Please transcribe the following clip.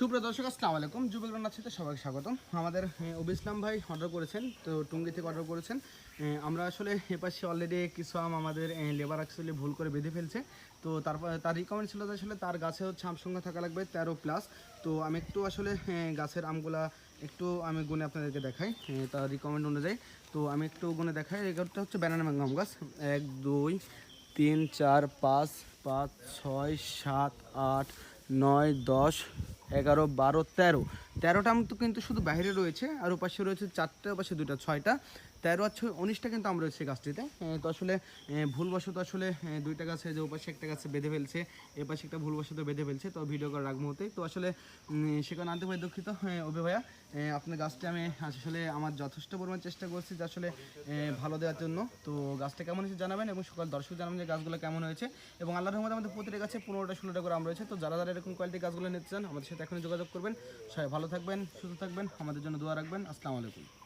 সুপ্রিয় দর্শক, আসসালামু আলাইকুম। রান্নার সাথে সবাইকে স্বাগতম। আমাদের অবি ইসলাম ভাই অর্ডার করেছেন, তো টুঙ্গি থেকে অর্ডার করেছেন। আমরা আসলে এপাশে অলরেডি কিছু আম আমাদের লেবার অ্যাকচুয়ালি ভুল করে বেঁধে ফেলছে। তো তারপর, তার রিকমেন্ড ছিল আসলে তার গাছে হচ্ছে আম সংখ্যা থাকা লাগবে তেরো প্লাস তো আমি একটু আসলে গাছের আমগুলা একটু আমি গুনে আপনাদেরকে দেখাই তার রিকমেন্ড অনুযায়ী। তো আমি একটু গুনে দেখাই এগারোটা হচ্ছে ব্যানানা ম্যাঙ্গো আম গাছ। এক, দুই, তিন, চার, পাঁচ পাঁচ, ছয়, সাত, আট, নয়, দশ এগারো, বারো, তেরো। তেরোটা আম তো কিন্তু শুধু বাইরে রয়েছে, আর ওপাশে রয়েছে চারটে, ওপাশে দুটা, ছয়টা। তেরো আর ছয়, উনিশটা কিন্তু আম রয়েছে গাছটিতে। তো আসলে ভুলবশত আসলে দুইটা গাছে যে ওপাশে একটা গাছে বেঁধে ফেলছে, এ পাশে একটা ভুলবশত বেঁধে ফেলছে, তো ভিডিও করে রাখ মুহূর্তে। তো আসলে সেখানে আনতে পারি দুঃখিত অভি ভাইয়া আপনার গাছটি আমি আসলে আমার যথেষ্ট পরিমাণ চেষ্টা করছি যে আসলে ভালো দেওয়ার জন্য। তো গাছটা কেমন হয়েছে জানাবেন এবং সকাল দর্শক জানাবেন যে গাছগুলো কেমন হয়েছে। এবং আল্লাহর রহমতে আমাদের প্রতিটা গাছে পনেরোটা, ষোলোটা করে আম রয়েছে। তো যারা যারা এরকম কোয়ালিটি গাছগুলো নিতে চান, আমাদের সাথে এখনই যোগাযোগ করবেন। সবাই ভালো থাকবেন, সুস্থ থাকবেন, আমাদের জন্য দোয়া রাখবেন। আসসালামু আলাইকুম।